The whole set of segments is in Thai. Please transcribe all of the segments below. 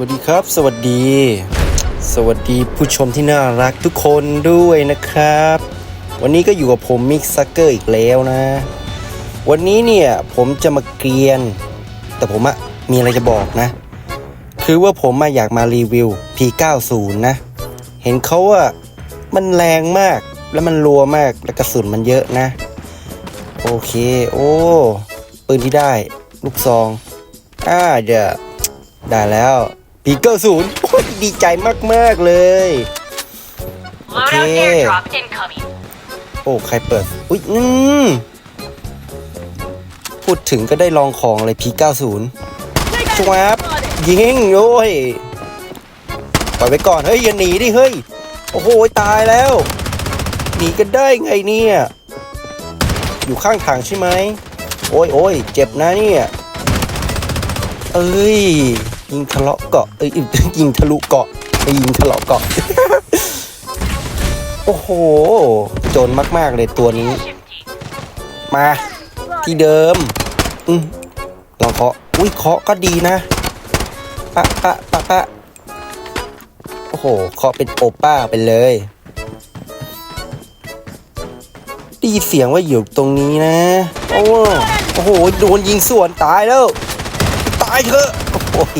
วัสดีครับ สวัสดี สวัสดีผู้ชมที่น่ารักทุกคนด้วยนะครับ วันนี้ก็อยู่กับผมมิกซักเกอร์อีกแล้วนะ วันนี้เนี่ยผมจะมาเกรียน แต่ผมอะมีอะไรจะบอกนะ คือว่าผมอะอยากมารีวิว P90 นะ เห็นเขาว่ามันแรงมากแล้วมันรัวมากและกระสุนมันเยอะนะ โอเค โอ้ปืนที่ได้ ลูกซองอ่าเดี๋ยวได้แล้ว ปีเกอร์ศูนย์โอ้ยดีใจมาก ๆ เลย Loadout Okay. airdrop incoming. โอ้ ใครเปิด อุ้ยอืมพูดถึงก็ได้ลองของเลย P90 ชวบยิง โอ้ย ปล่อยไปก่อน เฮ้ย อย่าหนีดิ เฮ้ย โอ้โห ตายแล้ว หนีกันได้ไงเนี่ย อยู่ข้างทางใช่ไหม โอ้ยโอ้ยเจ็บนะเนี่ย เอ้ย ยิงทะเลาะเกาะเอ้ยยิงทะลุเกาะไปยิงทะเลาะเกาะ โอ้โห โจรมาก ๆ เลยตัวนี้ มา ที่เดิม อืมลองเคาะ อุ้ยเคาะก็ดีนะปะปะปะปะโอ้โห เคาะเป็นโอป้าไปเลยได้ยินเสียงว่าอยู่ตรงนี้นะ โอ้โห โดนยิงสวนตายแล้ว ตายเถอะ โอ้โห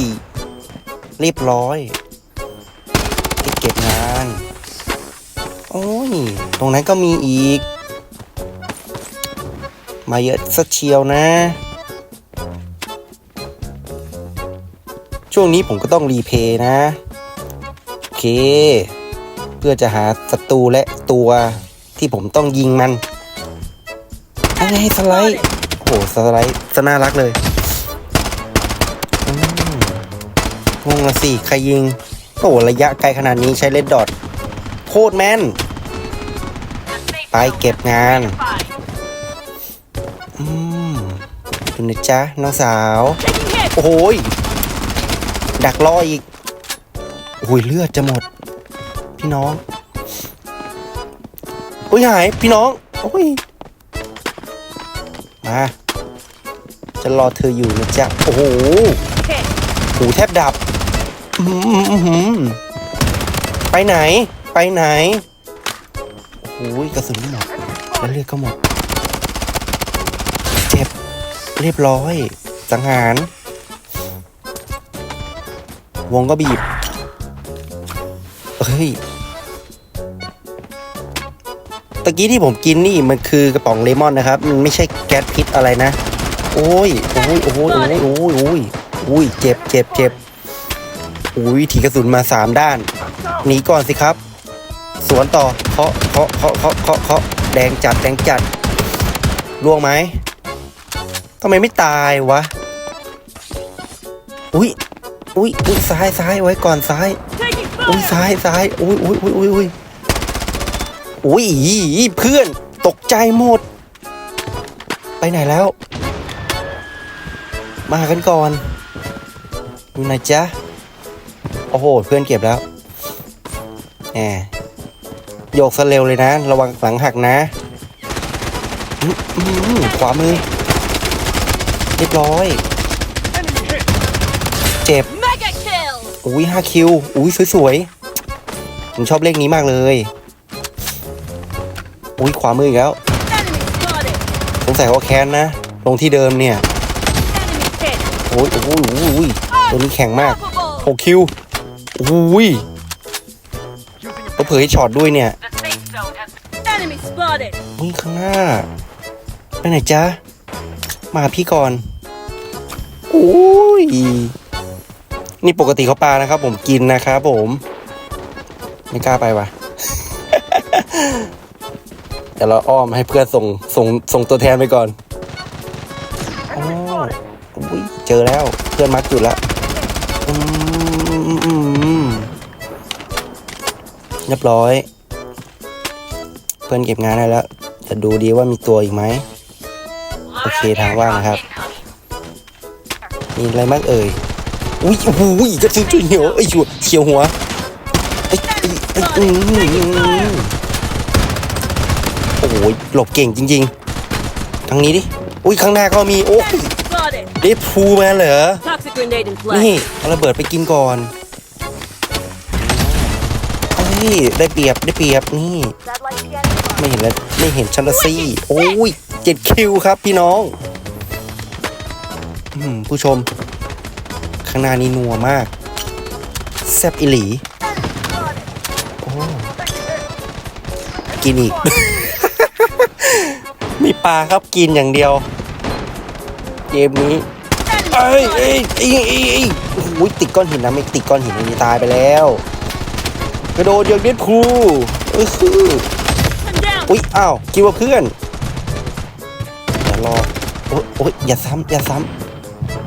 เรียบร้อยไปเก็บงาน โอ้ย ตรงนั้นก็มีอีก มาเยอะสักเชียวนะ ช่วงนี้ผมก็ต้องรีเพย์นะ โอเค เพื่อจะหาศัตรูและตัวที่ผมต้องยิงมันอะไรสไลด์โอ้โหสไลด์จะน่ารักเลย งงละสิใครยิงโอ้ระยะไกลขนาดนี้ใช้เลดดอทโคตรแม่น ไปเก็บงาน อืมดูนะจ๊ะ น้องสาว โอ้โหยดักรออีก โอ้ยเลือดจะหมด พี่น้อง โอ้ยหาย พี่น้อง โอ้ย มา จะรอเธออยู่นะจ๊ะ โอ้โหหูแทบดับ ไปไหน ไปไหนโอ้ยกระสุนหมดแล้วเลือดก็หมด เจ็บ เรียบร้อย สังหาร วงก็บีบ เฮ้ย ตะกี้ที่ผมกินนี่มันคือกระป๋องเลมอนนะครับ มันไม่ใช่แก๊สพิษอะไรนะ โอ้ย โอ้ย โอ้ย โอ้ย โอ้ย โอ้ยโอ้ยเจ็บ เจ็บ เจ็บ อุ้ยถีกระสุนมาสามด้านหนีก่อนสิครับ สวนต่อเคาะเคาะเคาะเคาะเคาะเคาะแดงจัดแดงจัดล่วงไหมทำไมไม่ตายวะ อุ้ยอุ้ยอุ้ยซ้ายซ้ายไว้ก่อนซ้าย อุ้ยซ้ายซ้ายอุ้ยอุ้ยอุ้ยอุ้ยอุ้ยอุ้ยอีเพื่อนตกใจหมด ไปไหนแล้ว มากันก่อนอยู่ไหนจ๊ะ โอ้โห เพื่อนเก็บแล้วแหมโยกซะเร็วเลยนะ ระวังหลังหักนะขวามือเรียบร้อย เจ็บ อุ้ยห้าคิว อุ้ยสวยๆ ผมชอบเลขนี้มากเลย อุ้ยขวามืออีกแล้ว สงสัยว่าแค้นนะ ลงที่เดิมเนี่ย โอ้ยโอ้ยโอ้ยตัวนี้แข็งมากหกคิว อุ้ยเผยช็อตด้วยเนี่ย Enemy spotted. อุ้ยข้างหน้า ไปไหนจ๊ะ มาพี่ก่อนโอ้ย นี่ปกติเขาปลานะครับ ผมกินนะครับผม ไม่กล้าไปว่ะเดี๋ยวเราอ้อมให้เพื่อนส่งส่งส่งตัวแทนไปก่อนอ๋ออุ้ยเจอแล้ว เพื่อนมัดจุดแล้วอืม เรียบร้อย เพื่อนเก็บงานได้แล้ว จะดูดีว่ามีตัวอีกไหม Loadout thằng Quang airdrop hả? incoming. มีอะไรบ้างเอ่ย อุ้ยโอ้โหกระสุนจุดเหี่ยวไอ้ชัวเฉียวหัวไอ้ไอ้อ้อืมโอ้โหหลบเก่งจริง ๆ ทางนี้ดิ อุ้ยข้างหน้าก็มีโอ้ย Enemy spotted. ได้พูมาเหรอ นี่เอาระเบิดไปกินก่อน เอ้ยได้เปรียบได้เปรียบนี่ไม่เห็นแล้วไม่เห็นชันลซี่โอ้ยเจ็ดคิวครับพี่น้องผู้ชม ข้างหน้านี้นัวมาก แซบอิหลีโอ้กินอีก มีปลาครับกินอย่างเดียว เกมนี้เอ้ยเอ้ยเอ้ยเอ้ยอ้ยติดก้อนหินนะไม่ติดก้อนหินอันนี้ตายไปแล้ว กระโดดอย่างเด็ดคูเออคือ One down. อุ๊ยอ้าวคิดว่าเพื่อนอย่ารอโอ๊ยโอ๊ยอย่าซ้ำอย่าซ้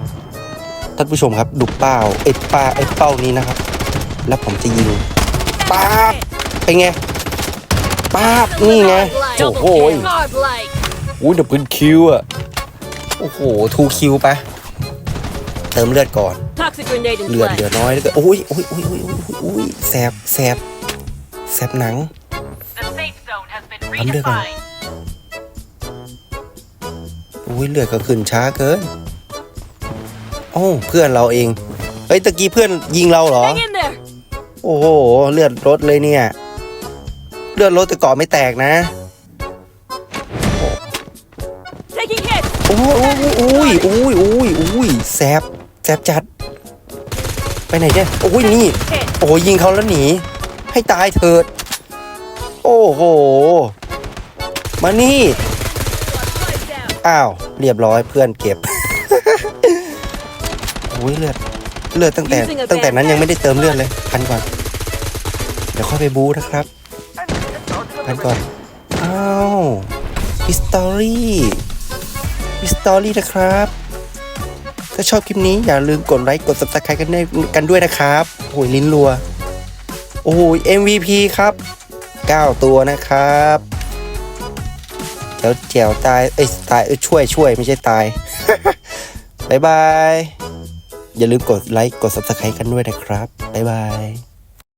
ำท่านผู้ชมครับดูเป้าไอ้ป้าไอ้เป้านี้นะครับ แล้วผมจะยิงป้าบเป็นไงป้าบนี่ไงโอ้โห Godlike. อุ้ยดับเบิลคิวอะโอ้โหทูคิวไปะเติมเลือดก่อน Toxic grenade in เลือด play. เหลือน้อยแล้วก็โอ้ยโอ้ยโอ้ยโอ้ยโอ้ยโอ้ยแสบแสบแสบหนัง The safe zone has been I'm good. redefined. อุ้ยเลือดก็ขึ้นช้าเกินโอ้เพื่อนเราเองเฮ้ยตะกี้เพื่อนยิงเราเหรอ Hang in there. โอ้โหเลือดลดเลยเนี่ย เลือดลดแต่เกาะไม่แตกนะ Taking hits. โอ้ยโอ้ยโอ้ยโอ้ยโอ้ยแสบแสบจัด ไปไหนเนี่ย โอ้ยนี่ Hit. โอ้โหยิงเขาแล้วหนี ให้ตายเถิด โอ้โห มานี่ Fight down. อ้าว เรียบร้อยเพื่อนเก็บโอ้ยเลือด เลือดตั้งแต่ Using a ตั้งแต่นั้น bandage ยังไม่ได้เติมเลือดเลย พันก่อน เดี๋ยวค่อยไปบูนะครับ พันก่อน อ้าวฮิสตอรี่ฮิสตอรี่นะครับ ถ้าชอบคลิปนี้อย่าลืมกดไลค์กด subscribe กันด้วยกันด้วยนะครับโอ้ยลิ้นรัว โอ้ย MVP ครับ 9 ตัวนะครับแล้วแจวตายเอ้ยตายเอ้ยช่วยช่วยไม่ใช่ตายบายบาย อย่าลืมกดไลค์กด subscribe กันด้วยนะครับบายบาย